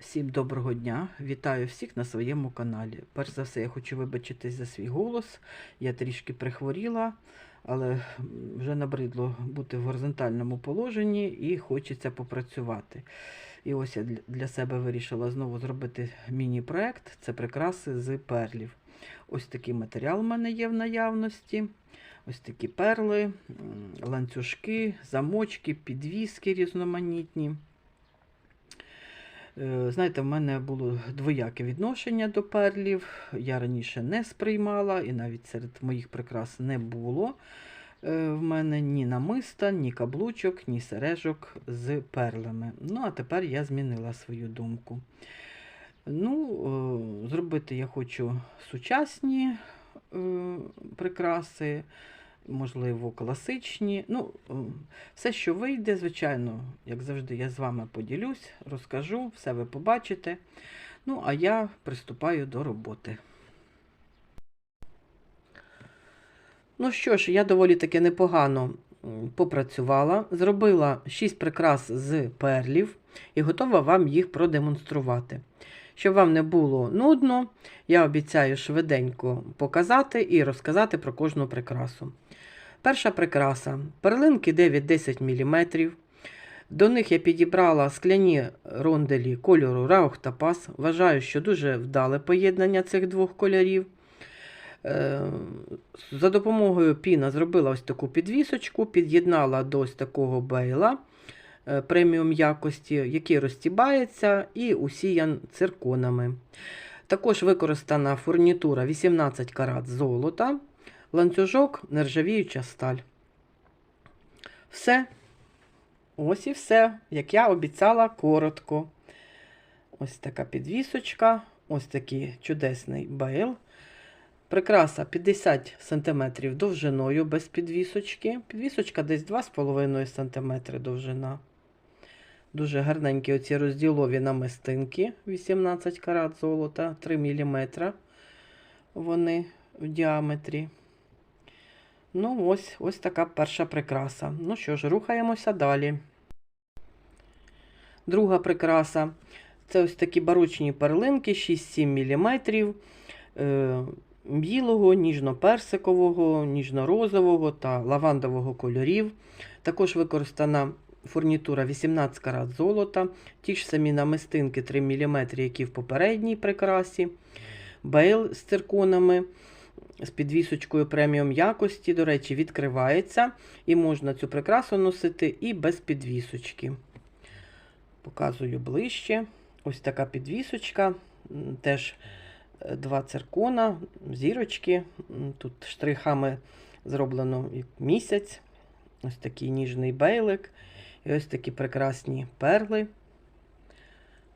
Всім доброго дня! Вітаю всіх на своєму каналі. Перш за все, я хочу вибачитись за свій голос. Я трішки прихворіла, але вже набридло бути в горизонтальному положенні і хочеться попрацювати. І ось я для- себе вирішила знову зробити міні-проект. Це прикраси з перлів. Ось такий матеріал в мене є в наявності. Ось такі перли, ланцюжки, замочки, підвіски різноманітні. Е, Знаєте, в мене було двояке відношення до перлів. Я раніше не сприймала, і навіть серед моїх прикрас не було е, в мене ні намиста, ні каблучок, ні сережок з перлями. Ну, а тепер я змінила свою думку. Ну, е, зробити я хочу сучасні прикраси, можливо, класичні. Ну, е, все, що вийде, звичайно, як завжди, я з вами поділюсь, розкажу, все ви побачите. Ну, а я приступаю до роботи. Ну що ж, я доволі таки непогано попрацювала, зробила 6 прикрас з перлів і готова вам їх продемонструвати. Щоб вам не було нудно, я обіцяю швиденько показати і розказати про кожну прикрасу. Перша прикраса перлинки 9-10 мм. До них я підібрала скляні ронделі кольору Раух та Пас. Вважаю, що дуже вдале поєднання цих двох кольорів. Е, За допомогою піна зробила ось таку підвісочку, під'єднала до ось такого бейла преміум якості, який розтібається і усіян цирконами. Також використана фурнітура 18 карат золота, ланцюжок, нержавіюча сталь. Все. Ось і все, як я обіцяла, коротко. Ось така підвісочка, ось такий чудесний бейл. Прикраса 50 см довжиною без підвісочки. Підвісочка десь 2,5 см довжина. Дуже гарненькі оці розділові намистинки 18 карат золота, 3 мм вони в діаметрі. Ну, ось, ось така перша прикраса. Ну що ж, рухаємося далі. Друга прикраса. Це ось такі барочні перлинки 6-7 мм. Е, білого, ніжно-персикового, ніжно-розового та лавандового кольорів. Також використана фурнітура 18 карат золота, ті ж самі намистинки 3 мм, які в попередній прикрасі, бейл з цирконами, з підвісочкою преміум якості, до речі, відкривається і можна цю прикрасу носити і без підвісочки. Показую ближче. Ось така підвісочка, теж е, два циркона, зірочки. Тут штрихами зроблено місяць. Ось такий ніжний бейлик. І ось такі прекрасні перли.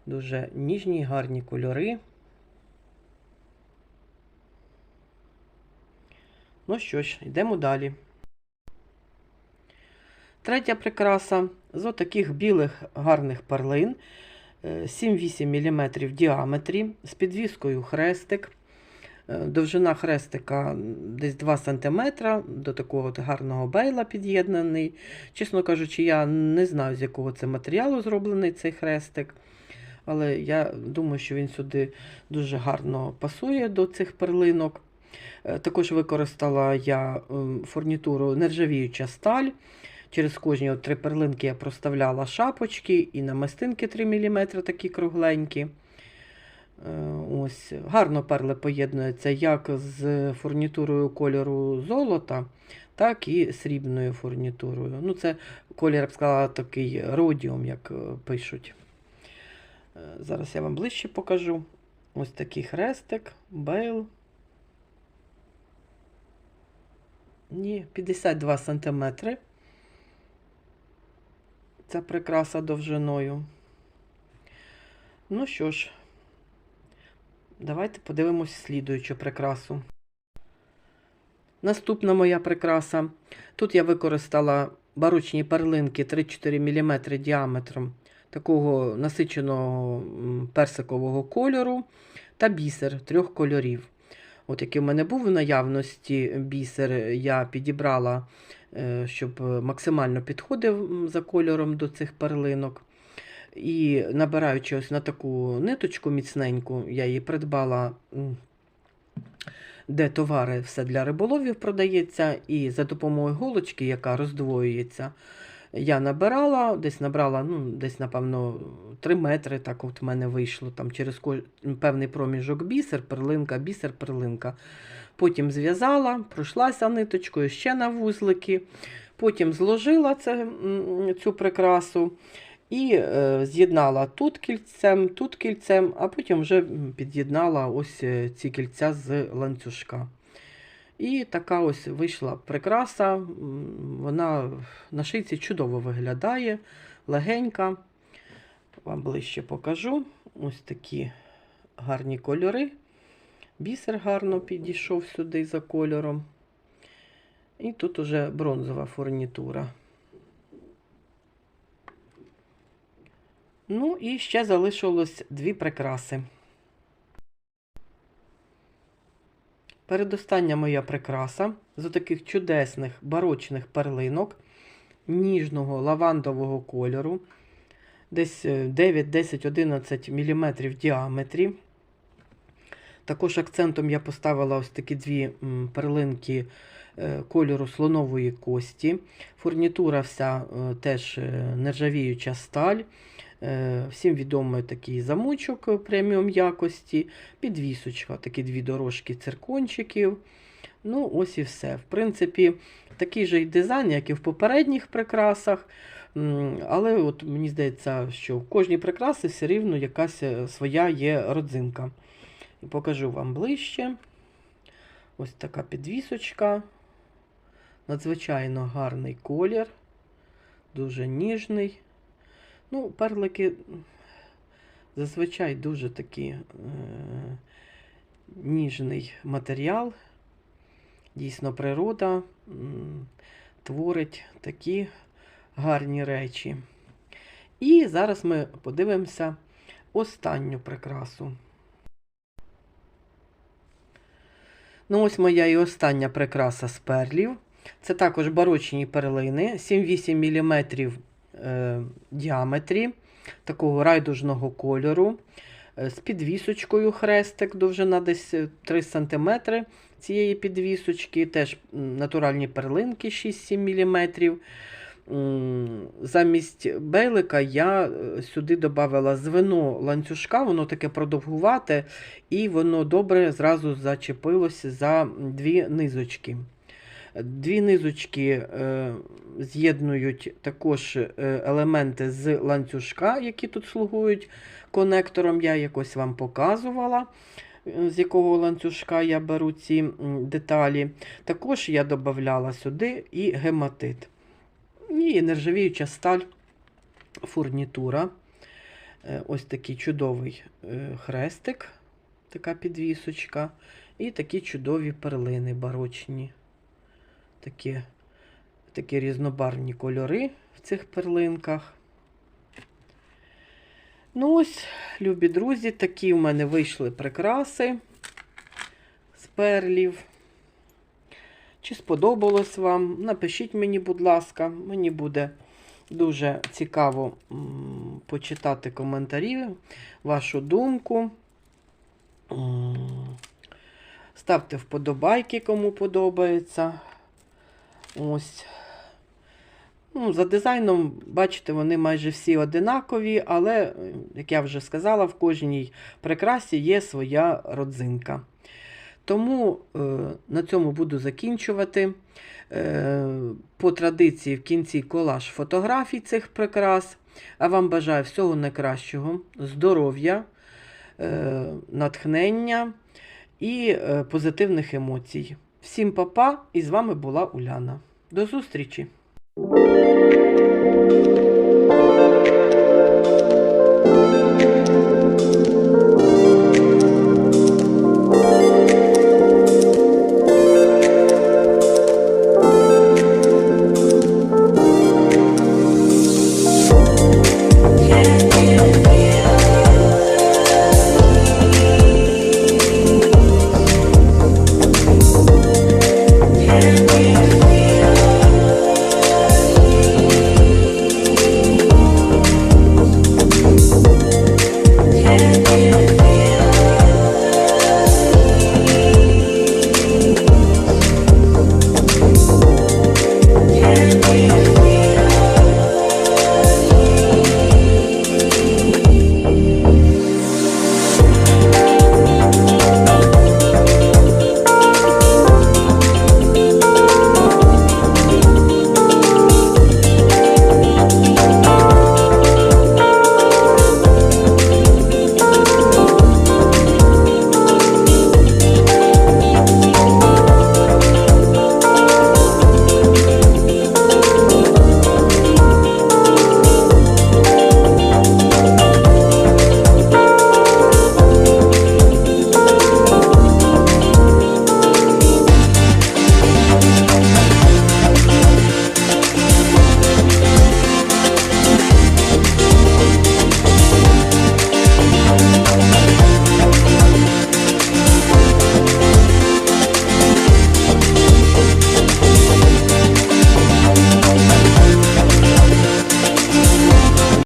Дуже ніжні, гарні кольори. Ну що ж, йдемо далі. Третя прикраса з отаких білих гарних перлин. е, 7-8 мм в діаметрі, з підвіскою хрестик. Е, Довжина хрестика десь 2 см, до такого гарного бейла під'єднаний. Чесно кажучи, я не знаю, з якого це матеріалу зроблений цей хрестик. Але я думаю, що він сюди дуже гарно пасує до цих перлинок. Е, Також використала я ем, фурнітуру нержавіюча сталь. Через кожні три перлинки я проставляла шапочки і намистинки 3 мм такі кругленькі. Е, Ось. Гарно перли поєднуються як з фурнітурою кольору золота, так і срібною фурнітурою. Ну, це колір, я б сказала, такий родіум, як е, пишуть. Е, Зараз я вам ближче покажу. Ось такий хрестик, бейл. Ні, 52 см. Ця прикраса довжиною. Ну що ж, давайте подивимось слідуючу прикрасу. Наступна моя прикраса. Тут я використала барочні перлинки 3-4 мм діаметром такого насиченого персикового кольору та бісер трьох кольорів. От який в мене був в наявності бісер, я підібрала, е, щоб максимально підходив за кольором до цих перлинок. І набираючи ось на таку ниточку міцненьку, я її придбала, де товари все для риболовів продається, і за допомогою голочки, яка роздвоюється, я набирала, десь набрала, ну, десь, напевно, 3 метри, так от в мене вийшло там через певний проміжок бісер, перлинка, бісер, перлинка. Потім зв'язала, пройшлася ниточкою ще на вузлики, потім зложила це, цю прикрасу і е, з'єднала тут кільцем, тут кільцем, а потім вже під'єднала ось е, ці кільця з ланцюжка. І така ось вийшла прикраса. Вона на шийці чудово виглядає, легенька. Вам ближче покажу. Ось такі гарні кольори. Бісер гарно підійшов сюди за кольором. І тут уже бронзова фурнітура. Ну і ще залишилось дві прикраси. Передостання моя прикраса з таких чудесних барочних перлинок ніжного лавандового кольору, десь е, 9, 10, 11 мм в діаметрі. Також акцентом я поставила ось такі дві перлинки е, кольору слонової кості. Фурнітура вся е, теж е, нержавіюча сталь. Е, Всім відомий такий замочок е, преміум якості, підвісочка, такі дві дорожки циркончиків. Ну, ось і все. В принципі, такий же й дизайн, як і в попередніх прикрасах. Але от мені здається, що в кожній прикрасі все рівно якась е, своя є родзинка. І покажу вам ближче. Ось така підвісочка. Надзвичайно гарний колір, дуже ніжний. Ну, перлики зазвичай дуже такий е, ніжний матеріал. Дійсно, природа м, творить такі гарні речі. І зараз ми подивимося останню прикрасу. Ну, ось моя і остання прикраса з перлів. Це також барочні перлини 7-8 мм е, діаметрі, такого райдужного кольору. е, З підвісочкою хрестик, довжина десь е, 3 см цієї підвісочки, теж натуральні перлинки 6-7 мм. Замість бейлика я е, сюди додавала звено ланцюжка, воно таке продовгувате, і воно добре зразу зачепилося за дві низочки. Дві низочки е, з'єднують також е, елементи з ланцюжка, які тут слугують конектором. Я якось вам показувала, е, з якого ланцюжка я беру ці деталі. Також я додавала сюди і гематит. І нержавіюча сталь, фурнітура. Ось такий чудовий хрестик, така підвісочка. І такі чудові перлини барочні. Такі, такі різнобарвні кольори в цих перлинках. Ну ось, любі друзі, такі в мене вийшли прикраси з перлів. Чи сподобалось вам? Напишіть мені, будь ласка, мені буде дуже цікаво почитати коментарі, вашу думку. Ставте вподобайки, кому подобається. Ось. Ну, за дизайном, бачите, вони майже всі одинакові, але, е, як я вже сказала, в кожній прикрасі є своя родзинка. Тому е, на цьому буду закінчувати. Е, по традиції в кінці колаж фотографій цих прикрас. А вам бажаю всього найкращого, здоров'я, е, натхнення і е, позитивних емоцій. Всім па-па, і з вами була Уляна. До зустрічі!